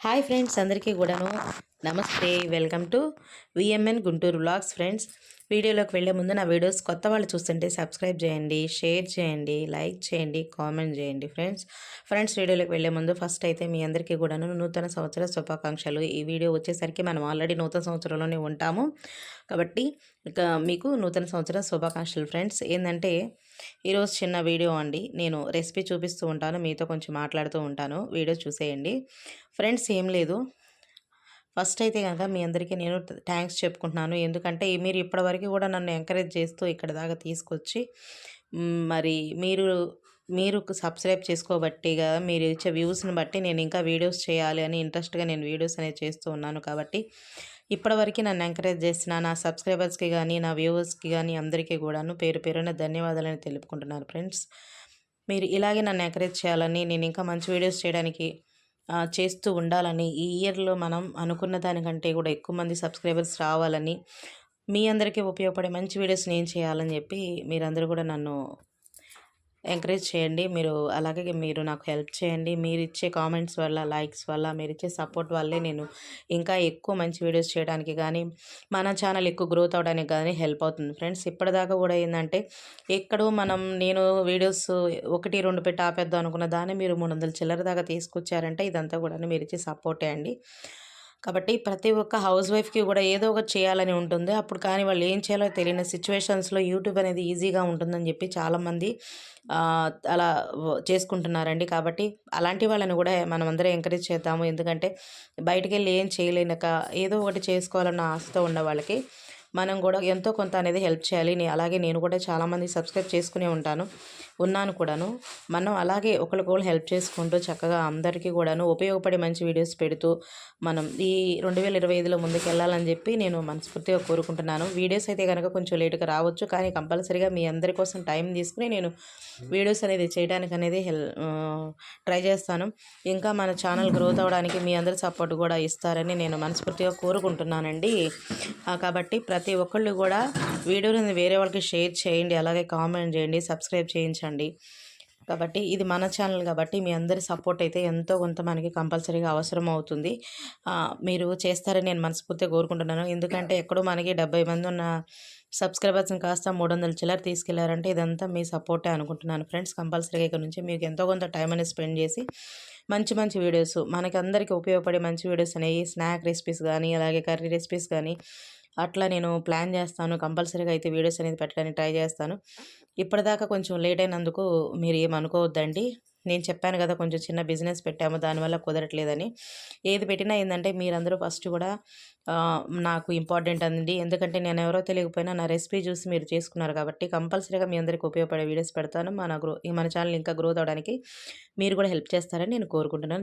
Hi friends అందరికీ కూడాను. నమస్తే. Welcome to VMN Guntur blogs friends. వీడియోలోకి వెళ్ళే ముందు నా వీడియోస్ కొత్త వాళ్ళు చూస్తుంటే సబ్స్క్రైబ్ చేయండి షేర్ చేయండి లైక్ చేయండి కామెంట్ చేయండి ఫ్రెండ్స్. ఫ్రెండ్స్ వీడియోలోకి వెళ్ళే ముందు ఫస్ట్ అయితే మీ అందరికీ కూడాను నూతన సంవత్సర శుభాకాంక్షలు. ఈ వీడియో వచ్చేసరికి మనం ఆల్రెడీ నూతన సంవత్సరంలోనే ఉంటాము. కాబట్టి ఇక మీకు నూతన సంవత్సర శుభాకాంక్షలు ఫ్రెండ్స్. ఏంటంటే ఈరోజు చిన్న వీడియో అండి. నేను రెసిపీ చూపిస్తూ ఉంటాను. మీతో కొంచెం మాట్లాడుతూ ఉంటాను. వీడియో చూసేయండి. ఫ్రెండ్స్ ఏం లేదు. ఫస్ట్ అయితే కనుక మీ అందరికీ నేను థ్యాంక్స్ చెప్పుకుంటున్నాను. ఎందుకంటే మీరు ఇప్పటివరకు కూడా నన్ను ఎంకరేజ్ చేస్తూ ఇక్కడ దాకా తీసుకొచ్చి మరి మీరు మీరు సబ్స్క్రైబ్ చేసుకోబట్టిగా మీరు ఇచ్చే వ్యూస్ని బట్టి నేను ఇంకా వీడియోస్ చేయాలి అని ఇంట్రెస్ట్గా నేను వీడియోస్ అనేది చేస్తూ ఉన్నాను కాబట్టి ఇప్పటివరకు నన్ను ఎంకరేజ్ చేసిన నా సబ్స్క్రైబర్స్కి కానీ నా వ్యూవర్స్కి కానీ అందరికీ కూడాను పేరు పేరున ధన్యవాదాలని తెలుపుకుంటున్నాను ఫ్రెండ్స్. మీరు ఇలాగే నన్ను ఎంకరేజ్ చేయాలని నేను ఇంకా మంచి వీడియోస్ చేయడానికి చేస్తూ ఉండాలని ఈ ఇయర్లో మనం అనుకున్న దానికంటే కూడా ఎక్కువ మంది సబ్స్క్రైబర్స్ రావాలని మీ అందరికీ ఉపయోగపడే మంచి వీడియోస్ నేను చేయాలని చెప్పి మీరందరూ కూడా నన్ను ఎంకరేజ్ చేయండి. మీరు అలాగే మీరు నాకు హెల్ప్ చేయండి. మీరు ఇచ్చే కామెంట్స్ వల్ల లైక్స్ వల్ల మీరు ఇచ్చే సపోర్ట్ వల్లే నేను ఇంకా ఎక్కువ మంచి వీడియోస్ చేయడానికి కానీ మన ఛానల్ ఎక్కువ గ్రోత్ అవడానికి కానీ హెల్ప్ అవుతుంది. ఫ్రెండ్స్ ఇప్పటిదాకా కూడా ఏంటంటే ఎక్కడో మనం నేను వీడియోస్ ఒకటి రెండు పెట్టి ఆపేద్దాం అనుకున్న దాన్ని మీరు మూడు వందల చిల్లర దాకా తీసుకొచ్చారంటే ఇదంతా కూడా మీరు ఇచ్చే సపోర్టే అండి. కాబట్టి ప్రతి ఒక్క హౌస్ వైఫ్కి కూడా ఏదో ఒకటి చేయాలని ఉంటుంది. అప్పుడు కానీ వాళ్ళు ఏం చేయాలో తెలియని సిచ్యువేషన్స్లో యూట్యూబ్ అనేది ఈజీగా ఉంటుందని చెప్పి చాలామంది అలా చేసుకుంటున్నారండి. కాబట్టి అలాంటి వాళ్ళని కూడా మనం అందరం ఎంకరేజ్ చేద్దాము. ఎందుకంటే బయటికి వెళ్ళి ఏం చేయలేనక ఏదో ఒకటి చేసుకోవాలన్న ఆశతో ఉన్న వాళ్ళకి మనం కూడా ఎంతో కొంత అనేది హెల్ప్ చేయాలి. అలాగే నేను కూడా చాలామంది సబ్స్క్రైబ్ చేసుకునే ఉంటాను. ఉన్నాను కూడాను. మనం అలాగే ఒకరికొకరు హెల్ప్ చేసుకుంటూ చక్కగా అందరికీ కూడాను ఉపయోగపడే మంచి వీడియోస్ పెడుతూ మనం ఈ రెండు వేల ఇరవై ఐదులో ముందుకు వెళ్ళాలని చెప్పి నేను మనస్ఫూర్తిగా కోరుకుంటున్నాను. వీడియోస్ అయితే కనుక కొంచెం లేటుగా రావచ్చు కానీ కంపల్సరీగా మీ అందరి కోసం టైం తీసుకుని నేను వీడియోస్ అనేది చేయడానికి అనేది హెల్ ట్రై చేస్తాను. ఇంకా మన ఛానల్ గ్రోత్ అవ్వడానికి మీ అందరి సపోర్ట్ కూడా ఇస్తారని నేను మనస్ఫూర్తిగా కోరుకుంటున్నానండి. కాబట్టి ప్రతి ఒక్కళ్ళు కూడా వీడియోని వేరే వాళ్ళకి షేర్ చేయండి అలాగే కామెంట్ చేయండి సబ్స్క్రైబ్ చేయించండి. కాబట్టి ఇది మన ఛానల్ కాబట్టి మీ అందరి సపోర్ట్ అయితే ఎంతో కొంత మనకి కంపల్సరీగా అవసరం అవుతుంది. మీరు చేస్తారని నేను మనస్ఫూర్తిగా కోరుకుంటున్నాను. ఎందుకంటే ఎక్కడో మనకి డెబ్బై మంది ఉన్న సబ్స్క్రైబర్స్ని కాస్త మూడు వందల చిల్లర తీసుకెళ్ళారంటే ఇదంతా మీ సపోర్టే అనుకుంటున్నాను. ఫ్రెండ్స్ కంపల్సరీగా ఇక్కడ నుంచి మీకు ఎంతో కొంత టైం అనేది స్పెండ్ చేసి మంచి మంచి వీడియోస్ మనకి అందరికీ ఉపయోగపడే మంచి వీడియోస్ అనేవి స్నాక్ రెసిపీస్ కానీ అలాగే కర్రీ రెసిపీస్ కానీ అట్లా నేను ప్లాన్ చేస్తాను. కంపల్సరీగా అయితే వీడియోస్ అనేది పెట్టడానికి ట్రై చేస్తాను. ఇప్పటిదాకా కొంచెం లేట్ అయినందుకు మీరు ఏమనుకోవద్దండి నేను చెప్పాను కదా కొంచెం చిన్న బిజినెస్ పెట్టాము దానివల్ల కుదరట్లేదని. ఏది పెట్టినా ఏంటంటే మీరందరూ ఫస్ట్ కూడా నాకు ఇంపార్టెంట్ అండి. ఎందుకంటే నేను ఎవరో తెలియకపోయినా నా రెసిపీ చూసి మీరు చేసుకున్నారు కాబట్టి కంపల్సరీగా మీ అందరికీ ఉపయోగపడే వీడియోస్ పెడతాను. మన గ్రో మన ఛానల్ ఇంకా గ్రోత్ అవడానికి మీరు కూడా హెల్ప్ చేస్తారని నేను కోరుకుంటున్నాను.